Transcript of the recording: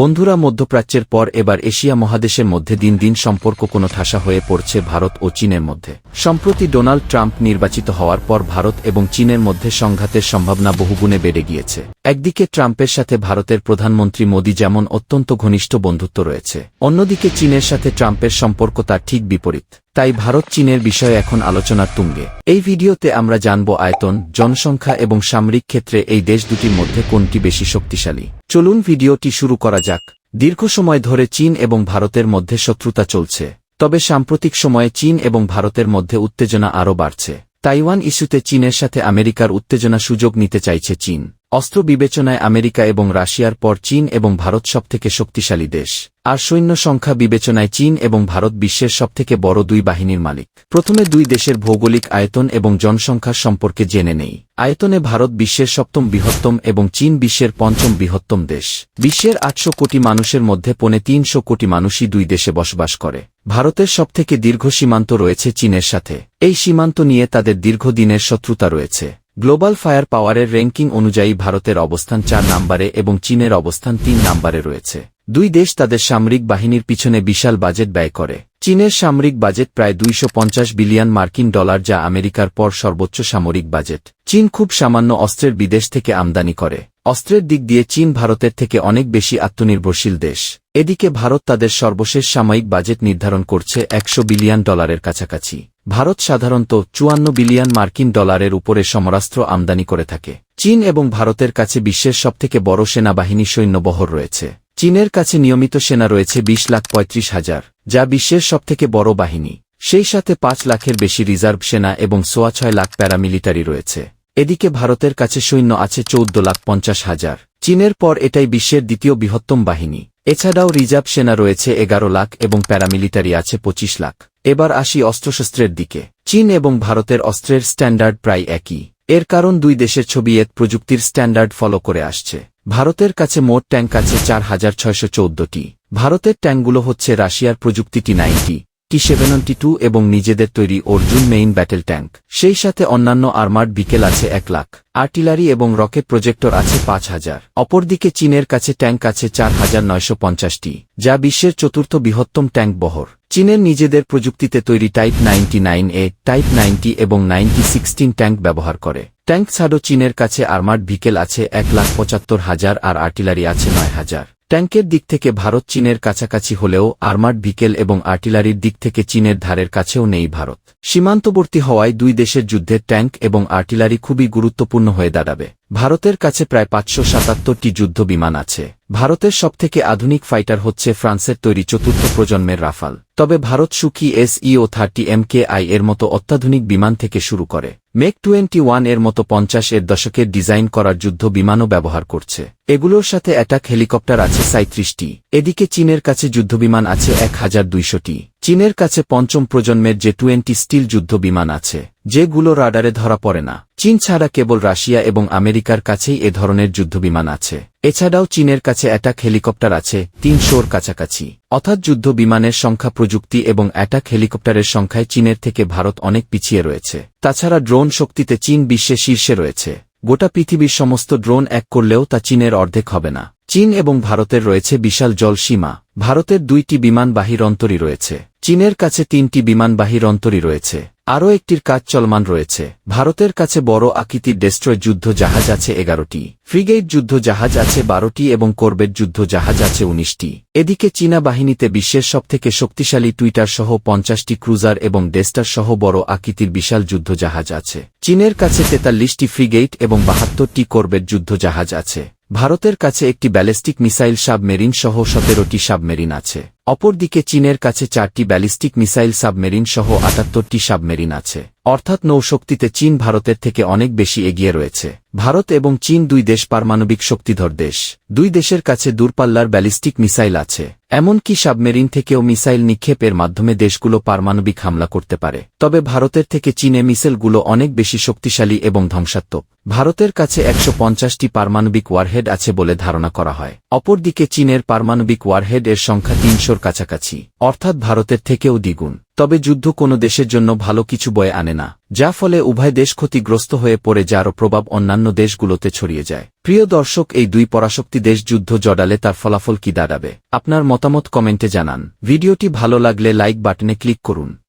বন্ধুরা মধ্যপ্রাচ্যের পর এবার এশিয়া মহাদেশের মধ্যে দিন দিন সম্পর্ক কোনো ঠাসা হয়ে পড়ছে ভারত ও চীনের মধ্যে। সম্প্রতি ডোনাল্ড ট্রাম্প নির্বাচিত হওয়ার পর ভারত এবং চীনের মধ্যে সংঘাতের সম্ভাবনা বহুগুণে বেড়ে গিয়েছে। একদিকে ট্রাম্পের সাথে ভারতের প্রধানমন্ত্রী মোদী যেমন অত্যন্ত ঘনিষ্ঠ বন্ধুত্ব রয়েছে, অন্যদিকে চীনের সাথে ট্রাম্পের সম্পর্ক তার ঠিক বিপরীত। তাই ভারত চীনের বিষয়ে এখন আলোচনার তুঙ্গে। এই ভিডিওতে আমরা জানব আয়তন, জনসংখ্যা এবং সামরিক ক্ষেত্রে এই দেশ দুটির মধ্যে কোনটি বেশি শক্তিশালী। চলুন ভিডিওটি শুরু করা যাক। দীর্ঘ সময় ধরে চীন এবং ভারতের মধ্যে শত্রুতা চলছে, তবে সাম্প্রতিক সময়ে চীন এবং ভারতের মধ্যে উত্তেজনা আরও বাড়ছে। তাইওয়ান ইস্যুতে চীনের সাথে আমেরিকার উত্তেজনা সুযোগ নিতে চাইছে চীন। অস্ত্র বিবেচনায় আমেরিকা এবং রাশিয়ার পর চীন এবং ভারত সবথেকে শক্তিশালী দেশ। আর সৈন্য সংখ্যা বিবেচনায় চীন এবং ভারত বিশ্বের সবথেকে বড় দুই বাহিনীর মালিক। প্রথমে দুই দেশের ভৌগোলিক আয়তন এবং জনসংখ্যার সম্পর্কে জেনে নেই। আয়তনে ভারত বিশ্বের সপ্তম বৃহত্তম এবং চীন বিশ্বের পঞ্চম বৃহত্তম দেশ। বিশ্বের আটশো কোটি মানুষের মধ্যে পৌনে তিনশো কোটি মানুষই দুই দেশে বসবাস করে। ভারতের সবথেকে দীর্ঘ সীমান্ত রয়েছে চীনের সাথে। এই সীমান্ত নিয়ে তাদের দীর্ঘদিনের শত্রুতা রয়েছে। গ্লোবাল ফায়ার পাওয়ারের র্যাঙ্কিং অনুযায়ী ভারতের অবস্থান চার নম্বরে এবং চীনের অবস্থান তিন নম্বরে রয়েছে। দুই দেশ তাদের সামরিক বাহিনীর পিছনে বিশাল বাজেট ব্যয় করে। চীনের সামরিক বাজেট প্রায় দুইশ পঞ্চাশ বিলিয়ন মার্কিন ডলার যা আমেরিকার পর সর্বোচ্চ সামরিক বাজেট। চীন খুব সামান্য অস্ত্রের বিদেশ থেকে আমদানি করে। অস্ত্রের দিক দিয়ে চীন ভারতের থেকে অনেক বেশি আত্মনির্ভরশীল দেশ। এদিকে ভারত তাদের সর্বশেষ সাময়িক বাজেট নির্ধারণ করছে একশো বিলিয়ন ডলারের কাছাকাছি। ভারত সাধারণত চুয়ান্ন বিলিয়ন মার্কিন ডলারের উপরে সমরাস্ত্র আমদানি করে থাকে। চীন এবং ভারতের কাছে বিশ্বের সবথেকে বড় সেনাবাহিনী সৈন্যবহর রয়েছে। চীনের কাছে নিয়মিত সেনা রয়েছে বিশ লাখ পঁয়ত্রিশ হাজার, যা বিশ্বের সবথেকে বড় বাহিনী। সেই সাথে পাঁচ লাখের বেশি রিজার্ভ সেনা এবং সোয়া ছয় লাখ প্যারামিলিটারি রয়েছে। এদিকে ভারতের কাছে সৈন্য আছে চৌদ্দ লাখ পঞ্চাশ হাজার। চীনের পর এটাই বিশ্বের দ্বিতীয় বৃহত্তম বাহিনী। এছাড়াও রিজার্ভ সেনা রয়েছে এগারো লাখ এবং প্যারামিলিটারি আছে পঁচিশ লাখ। এবার আসি অস্ত্রশস্ত্রের দিকে। চীন এবং ভারতের অস্ত্রের স্ট্যান্ডার্ড প্রায় একই। এর কারণ দুই দেশের ছবি এত প্রযুক্তির স্ট্যান্ডার্ড ফলো করে আসছে। ভারতের কাছে মোট ট্যাঙ্ক আছে চার হাজার ছয়শো চৌদ্দটি। ভারতের ট্যাঙ্কগুলো হচ্ছে রাশিয়ার প্রযুক্তিটি নাইনটি। টি সেভেনটি টু এবং নিজেদের তৈরি অর্জুন মেইন ব্যাটেল ট্যাঙ্ক সেই সাথে অন্যান্য আর্মার্ড বিকেল আছে এক লাখ। আর্টিলারি এবং রকেট প্রজেক্টর আছে পাঁচ হাজার। অপরদিকে চীনের কাছে ট্যাঙ্ক আছে চার হাজার নয়শো পঞ্চাশটি, যা বিশ্বের চতুর্থ বৃহত্তম ট্যাঙ্ক বহর। চীনের নিজেদের প্রযুক্তিতে তৈরি type ninety nine A type ninety এবং নাইনটি সিক্সটিন ট্যাঙ্ক ব্যবহার করে। ট্যাঙ্ক ছাড়ো চীনের কাছে আর্মার্ড ভিকেল আছে এক লাখ পঁচাত্তর হাজার আর আর্টিলারি আছে নয় হাজার। ট্যাঙ্কের দিক থেকে ভারত চীনের কাছাকাছি হলেও আর্মার্ড ভিকেল এবং আর্টিলারির দিক থেকে চীনের ধারের কাছেও নেই ভারত। সীমান্তবর্তী হওয়ায় দুই দেশের যুদ্ধে ট্যাঙ্ক এবং আর্টিলারি খুবই গুরুত্বপূর্ণ হয়ে দাঁড়াবে। ভারতের কাছে প্রায় পাঁচশো সাতাত্তরটি যুদ্ধ বিমান আছে। ভারতের সবথেকে আধুনিক ফাইটার হচ্ছে ফ্রান্সের তৈরি চতুর্থ প্রজন্মের রাফাল। তবে ভারত সুখী এসইও থার্টি এমকে আই এর মতো অত্যাধুনিক বিমান থেকে শুরু করে। মেক টোয়েন্টি ওয়ানের মতো পঞ্চাশ এর দশকের ডিজাইন করার যুদ্ধ বিমানও ব্যবহার করছে। এগুলোর সাথে অ্যাটাক হেলিকপ্টার আছে সাঁত্রিশটি এদিকে চীনের কাছে যুদ্ধবিমান আছে এক হাজার দুইশটি। চীনের কাছে পঞ্চম প্রজন্মের যে টোয়েন্টি স্টিল যুদ্ধ বিমান আছে, যেগুলো রাডারে ধরা পড়ে না। চীন ছাড়া কেবল রাশিয়া এবং আমেরিকার কাছেই এ ধরনের যুদ্ধবিমান আছে। এছাড়াও চীনের কাছে অ্যাটাক হেলিকপ্টার আছে তিনশোর কাছাকাছি। অর্থাৎ যুদ্ধ বিমানের সংখ্যা প্রযুক্তি এবং অ্যাটাক হেলিকপ্টারের সংখ্যায় চীনের থেকে ভারত অনেক পিছিয়ে রয়েছে। তাছাড়া ড্রোন শক্তিতে চীন বিশ্বে শীর্ষে রয়েছে। গোটা পৃথিবীর সমস্ত ড্রোন এক করলেও তা চীনের অর্ধেক হবে না। চীন এবং ভারতের রয়েছে বিশাল জলসীমা ভারতের দুইটি বিমানবাহী অন্তরী রয়েছে। চীনের কাছে তিনটি বিমানবাহী অন্তরী রয়েছে। আরও একটির কাজ চলমান রয়েছে। ভারতের কাছে বড় আকৃতির ডেস্ট্রয় যুদ্ধ জাহাজ আছে এগারোটি। ফ্রিগেট যুদ্ধ জাহাজ আছে বারোটি এবং করবেট যুদ্ধ জাহাজ আছে উনিশটি। এদিকে চীনা বাহিনীতে বিশ্বের সবথেকে শক্তিশালী টুইটার সহ পঞ্চাশটি ক্রুজার এবং ডেস্টার সহ বড় আকৃতির বিশাল যুদ্ধ জাহাজ আছে। চীনের কাছে তেতাল্লিশটি ফ্রিগেট এবং বাহাত্তরটি করবেট যুদ্ধ জাহাজ আছে। ভারতের কাছে একটি ব্যালিস্টিক মিসাইল সাবমেরিন সহ সতেরোটি সাবমেরিন আছে। অপরদিকে চীনের কাছে চারটি ব্যালিস্টিক মিসাইল সাবমেরিন সহ আটাত্তরটি সাবমেরিন আছে। অর্থাৎ নৌশক্তিতে চীন ভারতের থেকে অনেক বেশি এগিয়ে রয়েছে। ভারত এবং চীন দুই দেশ পারমাণবিক শক্তিধর দেশ। দুই দেশের কাছে দূরপাল্লার ব্যালিস্টিক মিসাইল আছে। এমনকি সাবমেরিন থেকেও মিসাইল নিক্ষেপের মাধ্যমে দেশগুলো পারমাণবিক হামলা করতে পারে। তবে ভারতের থেকে চীনে মিসাইলগুলো অনেক বেশি শক্তিশালী এবং ধ্বংসাত্মক। ভারতের কাছে একশো পঞ্চাশটি পারমাণবিক ওয়ারহেড আছে বলে ধারণা করা হয়। অপরদিকে চীনের পারমাণবিক ওয়ারহেড এর সংখ্যা তিনশোর কাছাকাছি, অর্থাৎ ভারতের থেকেও দ্বিগুণ। তবে যুদ্ধ কোনো দেশের জন্য ভালো কিছু বয়ে আনে না, যা ফলে উভয় দেশ ক্ষতিগ্রস্ত হয়ে পড়ে যারও প্রভাব অন্যান্য দেশগুলোতে ছড়িয়ে যায়। প্রিয় দর্শক, এই দুই পরাশক্তি দেশ যুদ্ধ জডালে তার ফলাফল কি দাঁড়াবে? আপনার মতামত কমেন্টে জানান। ভিডিওটি ভালো লাগলে লাইক বাটনে ক্লিক করুন।